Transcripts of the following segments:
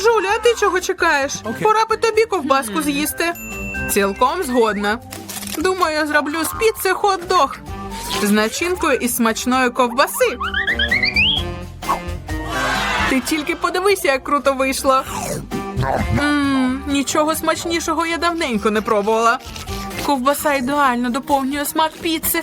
Джуля, а ти чого чекаєш? Пора би тобі ковбаску з'їсти. Цілком згодна. Думаю, я зроблю з піци хот-дог з начинкою із смачної ковбаси. Ти тільки подивися, як круто вийшло. Мм, нічого смачнішого я давненько не пробувала. Ковбаса ідеально доповнює смак піци.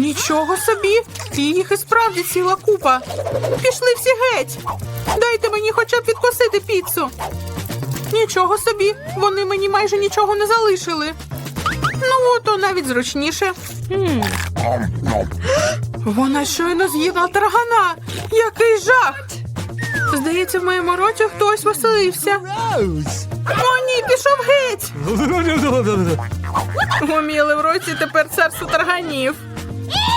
Нічого собі, їх і справді ціла купа. Пішли всі геть. Дайте мені хоча б відкусити піцу. Нічого собі, вони мені майже нічого не залишили. Ну, то навіть зручніше. Вона щойно з'їла таргана. Який жах! Здається, в моєму роті хтось веселився. О, ні, пішов геть. Гоміли в році тепер царство тарганів.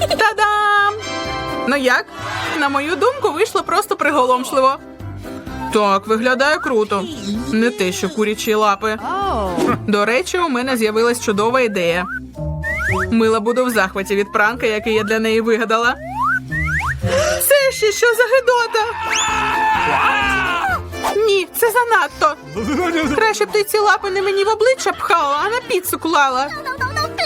Та-дам! Ну як? На мою думку, вийшло просто приголомшливо. Так, виглядає круто. Не те, що курячі лапи. До речі, у мене з'явилась чудова ідея. Мила буде в захваті від пранка, який я для неї вигадала. Це ще що за гидота? Ні, це занадто. Краще б ти ці лапи не мені в обличчя пхала, а на піцу клала.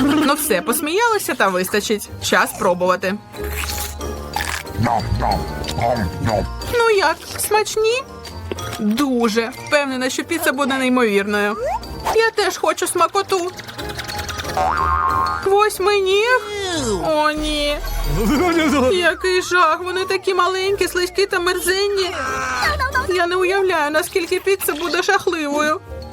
Ну все, посміялися та вистачить. Час пробувати. Ну як, смачні? Дуже. Впевнена, що піца буде неймовірною. Я теж хочу смакоту. Восьминіг? О, ні. Який жах, вони такі маленькі, слизькі та мерзенні. Я не уявляю, наскільки піца буде жахливою.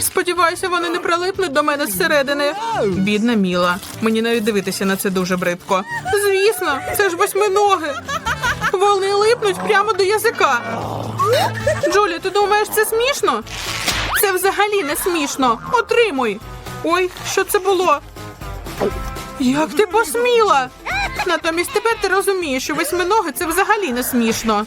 Сподіваюся, вони не прилипнуть до мене зсередини. Бідна Міла. Мені навіть дивитися на це дуже бридко. Звісно, це ж восьминоги. Вони липнуть прямо до язика. Джулі, ти думаєш, це смішно? Це взагалі не смішно. Отримуй. Ой, що це було? Як ти посміла? Натомість тепер ти розумієш, що восьминоги це взагалі не смішно.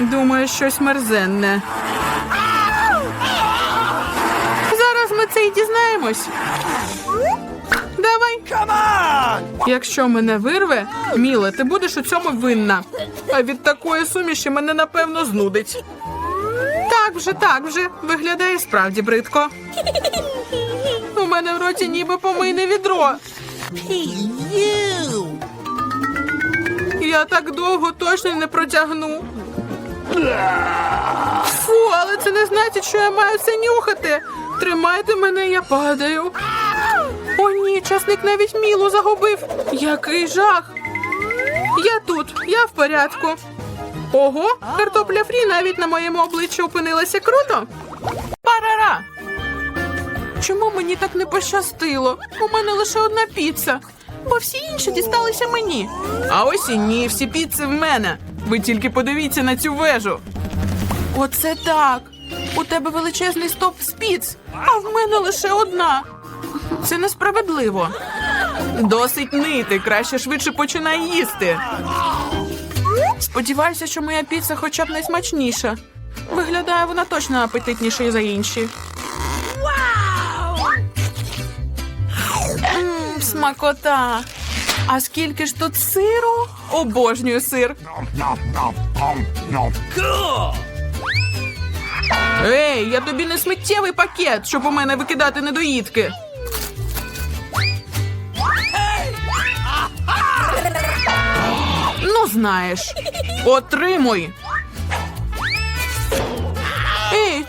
Думаю, щось мерзенне. Зараз ми це і дізнаємось. Давай. Якщо мене вирве, Міле, ти будеш у цьому винна. А від такої суміші мене напевно знудить. Так вже, так вже. Виглядає справді бридко. У мене в роті ніби помийне відро. Я так довго точно не протягну. Фу, але це не значить, що я маю це нюхати. Тримайте мене, я падаю. О, ні, часник навіть мілу загубив. Який жах. Я тут, я в порядку. Ого, картопля фрі навіть на моєму обличчі опинилася круто. Парара. Чому мені так не пощастило? У мене лише одна піца, бо всі інші дісталися мені. А ось і ні, всі піци в мене. Ви тільки подивіться на цю вежу. Оце так. У тебе величезний стоп з піц, а в мене лише одна. Це несправедливо. Досить нити, краще швидше починай їсти. Сподіваюся, що моя піца хоча б найсмачніша. Виглядає вона точно апетитніше за інші. Мм, смакота. А скільки ж тут сиру? Обожнюю сир. Ей, я тобі не сміттєвий пакет, щоб у мене викидати недоїдки. Ну, знаєш, отримуй.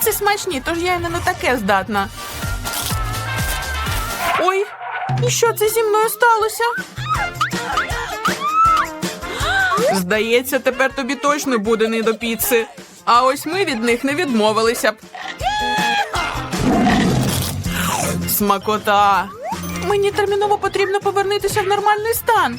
Піци смачні, тож я й не на таке здатна. Ой, і що це зі мною сталося? Здається, тепер тобі точно буде не до піци. А ось ми від них не відмовилися б. Смакота. Мені терміново потрібно повернутися в нормальний стан.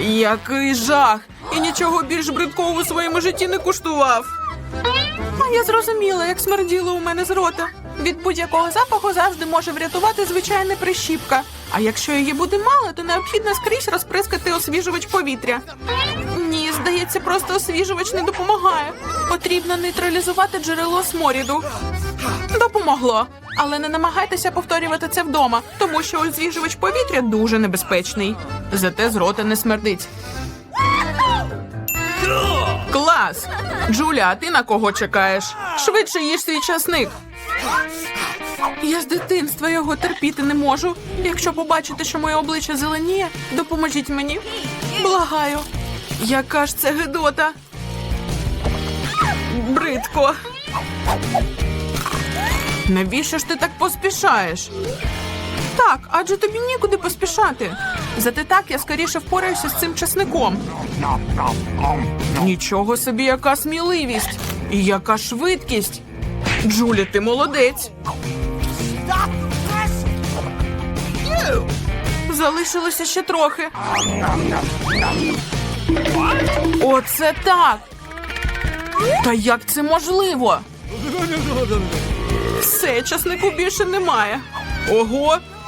Який жах! І нічого більш бридкого у своєму житті не куштував. А я зрозуміла, як смерділо у мене з рота. Від будь-якого запаху завжди може врятувати звичайна прищіпка. А якщо її буде мало, то необхідно скрізь розприскати освіжувач повітря. Ні, здається, просто освіжувач не допомагає. Потрібно нейтралізувати джерело сморіду. Допомогло. Але не намагайтеся повторювати це вдома, тому що освіжувач повітря дуже небезпечний. Зате з рота не смердить. Клас! Джуля, а ти на кого чекаєш? Швидше їж свій часник. Я з дитинства його терпіти не можу. Якщо побачите, що моє обличчя зеленіє, допоможіть мені. Благаю. Яка ж це гидота? Бридко. Навіщо ж ти так поспішаєш? Так, адже тобі нікуди поспішати. Зате так я скоріше впораюся з цим часником. Нічого собі, яка сміливість і яка швидкість. Джулі, ти молодець. Залишилося ще трохи. Оце так. Та як це можливо? Все, часнику більше немає. Ого,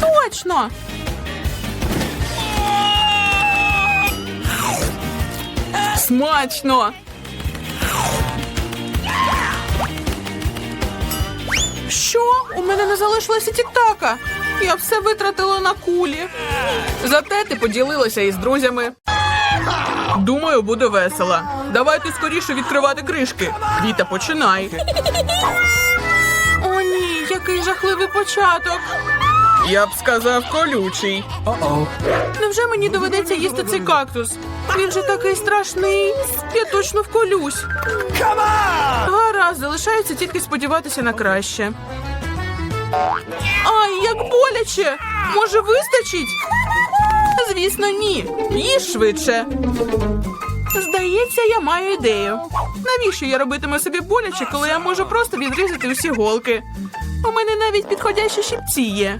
Точно. Смачно. Що? У мене не залишилося тіктака. Я все витратила на кулі. Зате ти поділилася із друзями. Думаю, буде весело. Давайте скоріше відкривати кришки. Віта, починай. О, ні, який жахливий початок. Я б сказав колючий. Невже мені доведеться їсти цей кактус? Він же такий страшний. Я точно вколюсь. Гаразд, залишається тільки сподіватися на краще. Ай, як боляче! Може, вистачить? Звісно, ні. Їж швидше. Здається, я маю ідею. Навіщо я робитиму собі боляче, коли я можу просто відрізати усі голки? У мене навіть підходящі щипці є.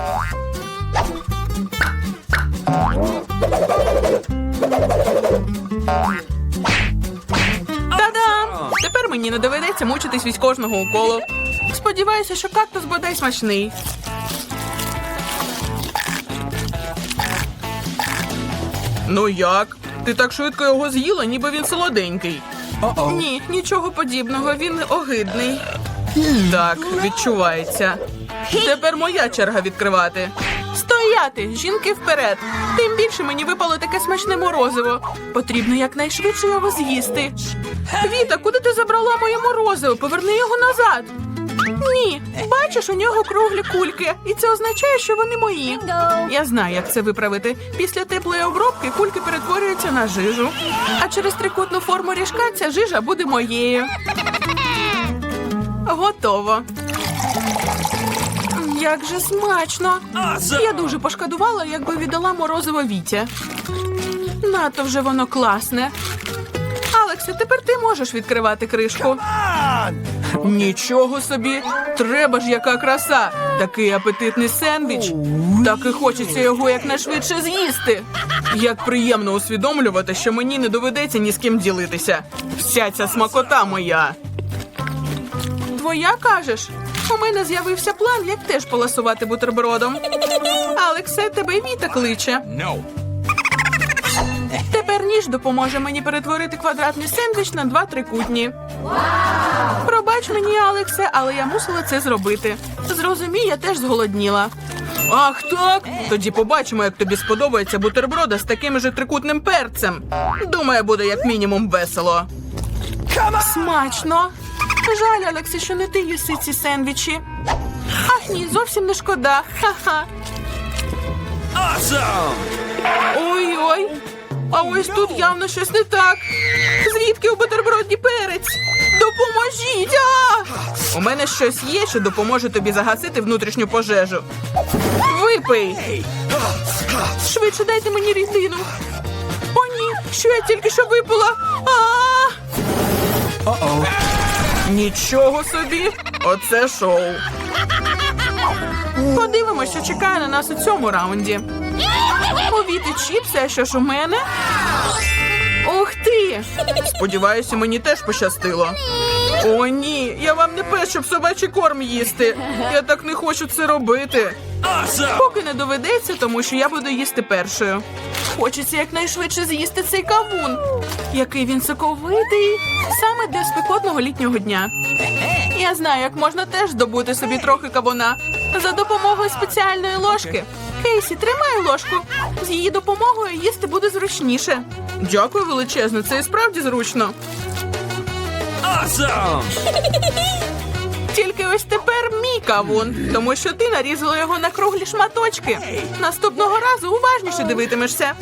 Та-дам! Тепер мені не доведеться мучитись від кожного уколу. Сподіваюся, що кактус бодай смачний. Ну як? Ти так швидко його з'їла, ніби він солоденький. Ні, нічого подібного, він огидний. Так, відчувається. Тепер моя черга відкривати. Стояти! Жінки вперед! Тим більше мені випало таке смачне морозиво. Потрібно якнайшвидше його з'їсти. Віта, куди ти забрала моє морозиво? Поверни його назад. Ні, бачиш, у нього круглі кульки, і це означає, що вони мої. Я знаю, як це виправити. Після теплої обробки кульки перетворюються на жижу. А через трикутну форму ріжка ця жижа буде моєю. Готово. Як же смачно! Я дуже пошкодувала, якби віддала морозиво Вітя. Надто вже воно класне. Алексе, тепер ти можеш відкривати кришку. Нічого собі, треба ж яка краса. Такий апетитний сендвіч. Так і хочеться його якнайшвидше з'їсти. Як приємно усвідомлювати, що мені не доведеться ні з ким ділитися. Вся ця смакота моя. Твоя кажеш? У мене з'явився план, як теж поласувати бутербродом. Алексе, тебе й Віта кличе. No. Тепер ніж допоможе мені перетворити квадратний сендвіч на два трикутні. Пробач мені, Алексе, але я мусила це зробити. Зрозумій, я теж зголодніла. Ах так? Тоді побачимо, як тобі сподобається бутерброда з таким же трикутним перцем. Думаю, буде як мінімум весело. Смачно. Жаль, Алексе, що не ти їси ці сендвічі. Ах ні, зовсім не шкода. Ха-ха. Awesome. Ой-ой. А ось тут явно щось не так. Звідки у бутерброді перець? Допоможіть! А! У мене щось є, що допоможе тобі загасити внутрішню пожежу. Випий! Швидше дайте мені рідину. О, ні, що я тільки що випила. А! Нічого собі! Оце шоу. Подивимось, що чекає на нас у цьому раунді. Повіти чіпси, а що ж у мене? Ух ти! Сподіваюся, мені теж пощастило. О, ні, я вам не пес, щоб собачий корм їсти. Я так не хочу це робити. Поки не доведеться, тому що я буду їсти першою. Хочеться якнайшвидше з'їсти цей кавун. Який він соковитий, саме для спекотного літнього дня. Я знаю, як можна теж здобути собі трохи кавуна за допомогою спеціальної ложки. Кейсі, тримай ложку. З її допомогою їсти буде зручніше. Дякую величезно, це і справді зручно. Awesome. Тільки ось тепер мій кавун, тому що ти нарізала його на круглі шматочки. Наступного разу уважніше дивитимешся.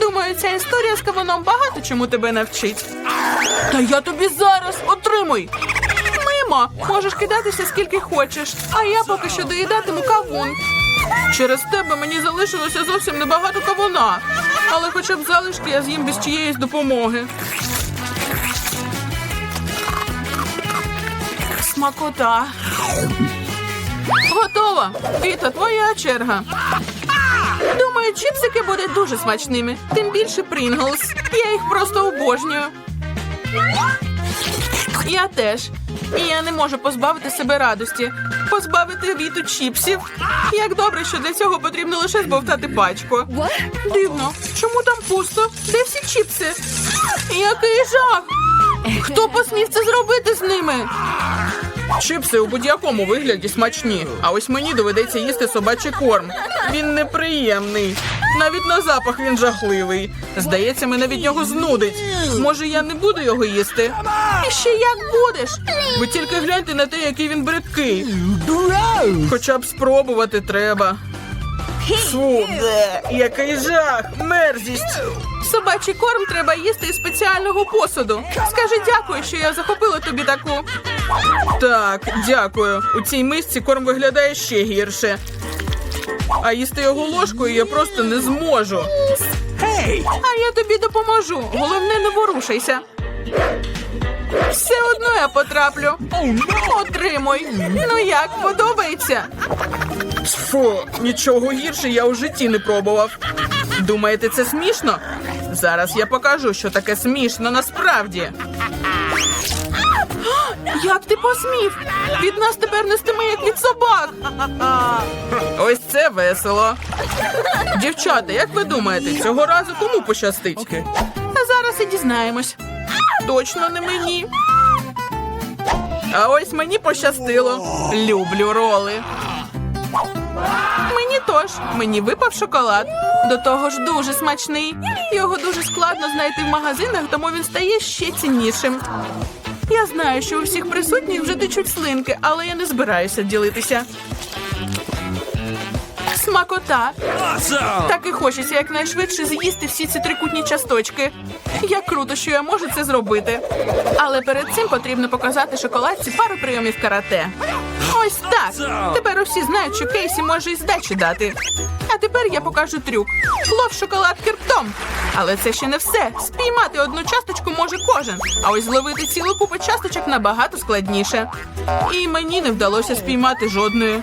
Думаю, ця історія з кавуном багато чому тебе навчить. Та я тобі зараз отримуй. Мимо, можеш кидатися скільки хочеш, а я поки що доїдатиму кавун. Через тебе мені залишилося зовсім небагато кавуна, але хоча б залишки я з'їм без чиєїсь допомоги. Смакота. Готово. Віта, твоя черга. Думаю, чіпсики будуть дуже смачними. Тим більше Прінглс. Я їх просто обожнюю. Я теж. І я не можу позбавити себе радості. Позбавити віту чіпсів. Як добре, що для цього потрібно лише збовтати пачку. Дивно, чому там пусто? Де всі чіпси? Який жах! Хто посмів це зробити з ними? Чипси у будь-якому вигляді смачні, а ось мені доведеться їсти собачий корм. Він неприємний. Навіть на запах він жахливий. Здається, мене від нього знудить. Може, я не буду його їсти? І ще як будеш? Ви тільки гляньте на те, який він бридкий. Хоча б спробувати треба. Фу, який жах, мерзість. Собачий корм треба їсти із спеціального посуду. Скажи дякую, що я захопила тобі таку. Так, дякую. У цій мисці корм виглядає ще гірше. А їсти його ложкою я просто не зможу. А я тобі допоможу. Головне, не ворушайся. Все одно я потраплю. Отримуй. Ну як, подобається? Фу, нічого гірше я у житті не пробував. Думаєте, це смішно? Зараз я покажу, що таке смішно насправді. Як ти посмів? Від нас тепер нестиме, як від собак. Ось це весело. Дівчата, як ви думаєте, цього разу кому пощастить? А зараз і дізнаємось. Точно не мені. А ось мені пощастило. Люблю роли. Мені тож, мені випав шоколад. До того ж дуже смачний. Його дуже складно знайти в магазинах, тому він стає ще ціннішим. Я знаю, що у всіх присутніх вже течуть слинки, але я не збираюся ділитися. Смакота. Так і хочеться якнайшвидше з'їсти всі ці трикутні часточки. Як круто, що я можу це зробити. Але перед цим потрібно показати шоколадці пару прийомів карате. Ось так. Тепер усі знають, що Кейсі може і здачі дати. А тепер я покажу трюк. Лов шоколадки ртом. Але це ще не все. Спіймати одну часточку може кожен. А ось зловити цілу купу часточок набагато складніше. І мені не вдалося спіймати жодної.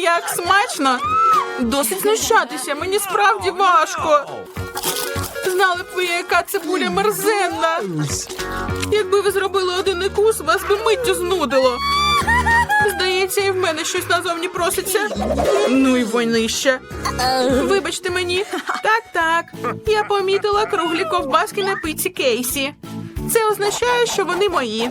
Як смачно? Досить знущатися, мені справді важко. Знали б ви, яка цибуля мерзенна. Якби ви зробили один укус, вас би миттю знудило. Здається, і в мене щось назовні проситься. Ну й войнище. Вибачте мені. Так, так. Я помітила круглі ковбаски на пиці Кейсі. Це означає, що вони мої.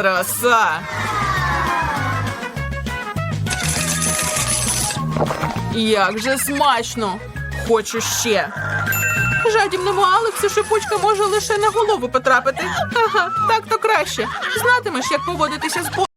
Краса. Як же смачно! Хочу ще. Жадібному Алексу шипучка може лише на голову потрапити. Ага, так то краще. Знатимеш, як поводитися з по...